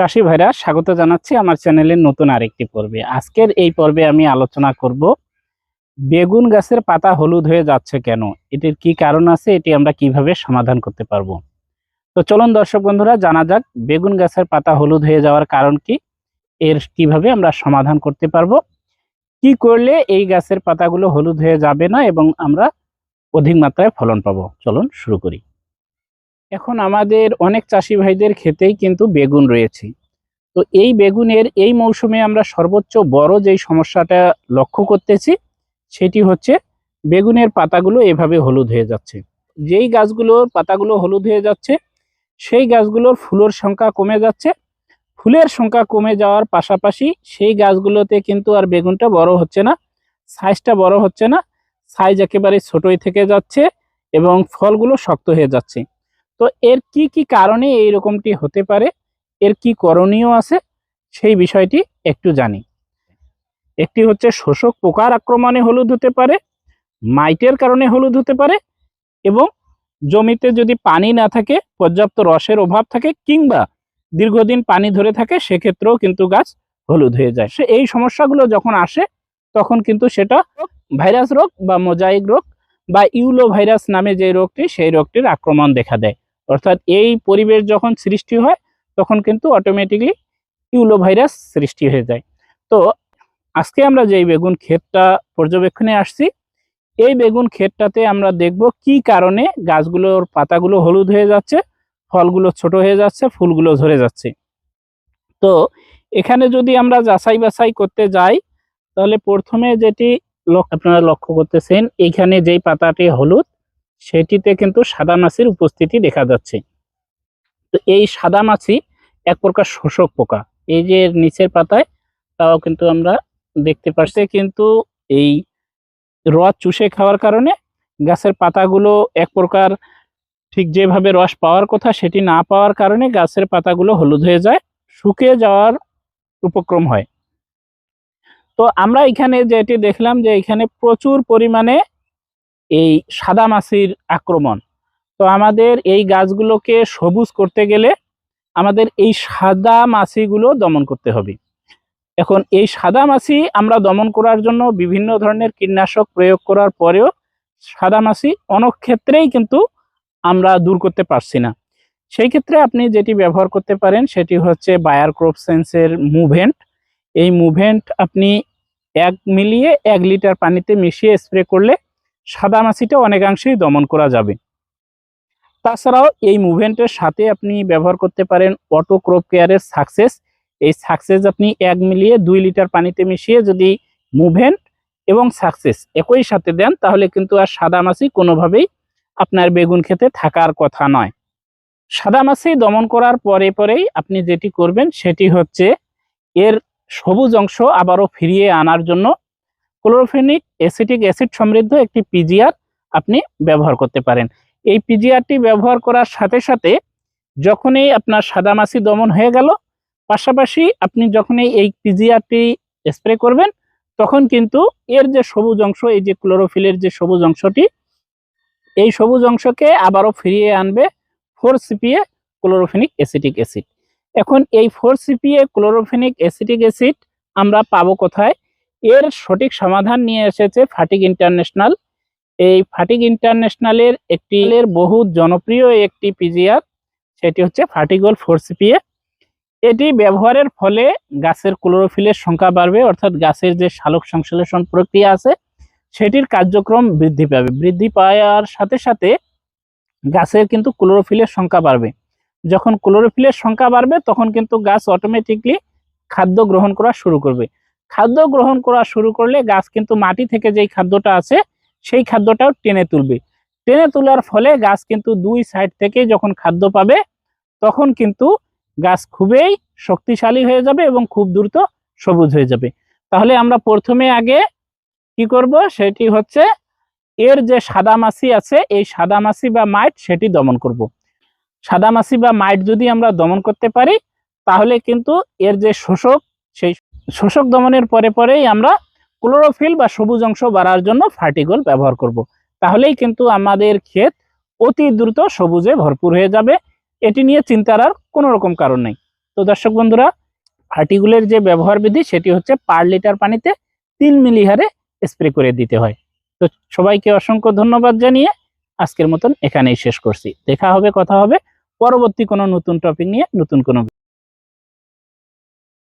চাষি ভাইরা স্বাগত জানাচ্ছি আমার চ্যানেলের নতুন আরেকটি পর্বে। আজকের এই পর্বে আমি আলোচনা করব, বেগুন গাছের পাতা হলুদ হয়ে যাচ্ছে কেন? এটির কি কারণ আছে? এটি আমরা কীভাবে সমাধান করতে পারব? তো চলুন দর্শক বন্ধুরা, জানা যাক বেগুন গাছের পাতা হলুদ হয়ে যাওয়ার কারণ কি? এর কীভাবে আমরা সমাধান করতে পারব? কি করলে এই গাছের পাতাগুলো হলুদ হয়ে যাবে না এবং আমরা অধিক মাত্রায় ফলন পাবো? চলুন শুরু করি। এখন আমাদের অনেক চাষি ভাইদের ক্ষেতেই কিন্তু বেগুন রয়েছে। তো এই বেগুনের এই মৌসুমে আমরা সর্বোচ্চ বড় যেই সমস্যাটা লক্ষ্য করতেছি, সেটি হচ্ছে বেগুনের পাতাগুলো এভাবে হলুদ হয়ে যাচ্ছে। যেই গাছগুলোর পাতাগুলো হলুদ হয়ে যাচ্ছে, সেই গাছগুলোর ফুলের সংখ্যা কমে যাচ্ছে। ফুলের সংখ্যা কমে যাওয়ার পাশাপাশি সেই গাছগুলোতে কিন্তু আর বেগুনটা বড় হচ্ছে না, সাইজটা বড় হচ্ছে না, সাইজ একেবারে ছোটই থেকে যাচ্ছে এবং ফলগুলো শক্ত হয়ে যাচ্ছে। তো এর কি কি কারণে এই রকমটি হতে পারে? এর কি করণীয় আছে? সেই বিষয়টি একটু জানি। একটি হচ্ছে শোষক পোকার আক্রমণে হলুদ হতে পারে, মাইটের কারণে হলুদ হতে পারে এবং জমিতে যদি পানি না থাকে, পর্যাপ্ত রসের অভাব থাকে কিংবা দীর্ঘদিন পানি ধরে থাকে, সেক্ষেত্রেও কিন্তু গাছ হলুদ হয়ে যায়। সে এই সমস্যাগুলো যখন আসে, তখন কিন্তু সেটা ভাইরাস রোগ বা মোজাইক রোগ বা ইউলো ভাইরাস নামে যে রোগটি, সেই রোগটির আক্রমণ দেখা দেয়। অর্থাৎ এই পরিবেশ যখন সৃষ্টি হয়, তখন কিন্তু অটোমেটিকলি ইউলো ভাইরাস সৃষ্টি হয়ে যায়। তো আজকে আমরা যেই বেগুন ক্ষেতটা পর্যবেক্ষণে আসছি, এই বেগুন ক্ষেতটাতে আমরা দেখব কি কারণে গাছগুলোর পাতাগুলো হলুদ হয়ে যাচ্ছে, ফলগুলো ছোট হয়ে যাচ্ছে, ফুলগুলো ঝরে যাচ্ছে। তো এখানে যদি আমরা যাচাই বাছাই করতে যাই, তাহলে প্রথমে যেটি আপনারা লক্ষ্য করতেছেন, এইখানে যেই পাতাটি হলুদ সেটিতে কিন্তু সাদা মাছির উপস্থিতি দেখা যাচ্ছে। তো এই সাদা মাছি এক প্রকার শোষক পোকা। এই যে নিচের পাতায়, তাও কিন্তু আমরা দেখতে পাচ্ছি কিন্তু এই রস চুষে খাওয়ার কারণে গাছের পাতাগুলো এক প্রকার ঠিক যেভাবে রস পাওয়ার কথা, সেটি না পাওয়ার কারণে গাছের পাতাগুলো হলুদ হয়ে যায়, শুকিয়ে যাওয়ার উপক্রম হয়। তো আমরা এখানে যেটি দেখলাম যে এখানে প্রচুর পরিমাণে এই সাদা মাছির আক্রমণ। তো আমাদের এই গাছগুলোকে সবুজ করতে গেলে আমাদের এই সাদা মাছিগুলো দমন করতে হবে। এখন এই সাদা মাছি আমরা দমন করার জন্য বিভিন্ন ধরনের কীটনাশক প্রয়োগ করার পরেও সাদা মাছি অনেক ক্ষেত্রেই কিন্তু আমরা দূর করতে পারছি না। সেই ক্ষেত্রে আপনি যেটি ব্যবহার করতে পারেন সেটি হচ্ছে বায়ার ক্রপ সেন্সের মুভেন্ট। এই মুভেন্ট আপনি এক মিলিয়ে এক লিটার পানিতে মিশিয়ে স্প্রে করলে সাদা মাছিটা অনেকাংশেই দমন করা যাবে। তাছাড়াও এই মুভেন্টের সাথে আপনি ব্যবহার করতে পারেন অটো ক্রপ কেয়ারের সাকসেস এই সাকসেস আপনি এক মিলিয়ে দুই লিটার পানিতে মিশিয়ে যদি মুভেন্ট এবং সাকসেস একই সাথে দেন, তাহলে কিন্তু আর সাদা মাছি কোনোভাবেই আপনার বেগুন খেতে থাকার কথা নয়। সাদা মাছি দমন করার পরে পরেই আপনি যেটি করবেন, সেটি হচ্ছে এর সবুজ অংশ আবারও ফিরিয়ে আনার জন্য ক্লোরোফেনিক অ্যাসিটিক অ্যাসিড সমৃদ্ধ একটি পিজিআর আপনি ব্যবহার করতে পারেন। এই পিজিআরটি ব্যবহার করার সাথে সাথে যখনই আপনার সাদামাছি দমন হয়ে গেল, পাশাপাশি আপনি যখনই এই পিজিআরটি স্প্রে করবেন, তখন কিন্তু এর যে সবুজ অংশ, এই যে ক্লোরোফিলের যে সবুজ অংশটি, এই সবুজ অংশকে আবারও ফিরিয়ে আনবে four CPA chlorophenic acetic acid এখন এই four CPA chlorophenic acetic acid আমরা পাবো কোথায়? এর সঠিক সমাধান নিয়ে এসেছে ফাটিক ইন্টারন্যাশনাল এই ফাটিক ইন্টারন্যাশনালের একটি বহু জনপ্রিয় একটি পিজিআর সেটি হচ্ছে ফাটিগোল ফোর সিপিএ এটি ব্যবহারের ফলে গাছের ক্লোরোফিলের সংখ্যা বাড়বে, অর্থাৎ গাছের যে সালোক সংশ্লেষণ প্রক্রিয়া আছে, সেটির কার্যক্রম বৃদ্ধি পাবে। বৃদ্ধি পাওয়ার সাথে সাথে গাছের কিন্তু ক্লোরোফিলের সংখ্যা বাড়বে। যখন ক্লোরোফিলের সংখ্যা বাড়বে, তখন কিন্তু গাছ অটোমেটিকলি খাদ্য গ্রহণ করা শুরু করবে। খাদ্য গ্রহণ করা শুরু করলে গাছ কিন্তু মাটি থেকে যেই খাদ্যটা আছে, সেই খাদ্যটাও টেনে তুলবে। টেনে তোলার ফলে গাছ কিন্তু দুই সাইড থেকে যখন খাদ্য পাবে, তখন কিন্তু গাছ খুবই শক্তিশালী হয়ে যাবে এবং খুব দ্রুত সবুজ হয়ে যাবে। তাহলে আমরা প্রথমে আগে কি করব? সেটি হচ্ছে এর যে সাদা মাছি আছে, এই সাদা মাছি বা মাইট সেটি দমন করব। সাদা মাছি বা মাইট যদি আমরা দমন করতে পারি, তাহলে কিন্তু এর যে শোষক, সেই শোষক দমনের পরে পরেই আমরা ক্লোরোফিল বা সবুজ অংশ বাড়ার জন্য ফার্টিগল ব্যবহার করব। তাহলেই কিন্তু আমাদের ক্ষেত অতি দ্রুত সবুজে ভরপুর হয়ে যাবে। এটি নিয়ে চিন্তার আর কোনো রকম কারণ নেই। তো দর্শক বন্ধুরা, ফার্টিগুলের যে ব্যবহার বিধি, সেটি হচ্ছে পার লিটার পানিতে তিন মিলি হারে স্প্রে করে দিতে হয়। তো সবাইকে অসংখ্য ধন্যবাদ জানিয়ে আজকের মতন এখানেই শেষ করছি। দেখা হবে, কথা হবে। পরবর্তী কোনো নতুন টপিক নিয়ে নতুন কোনো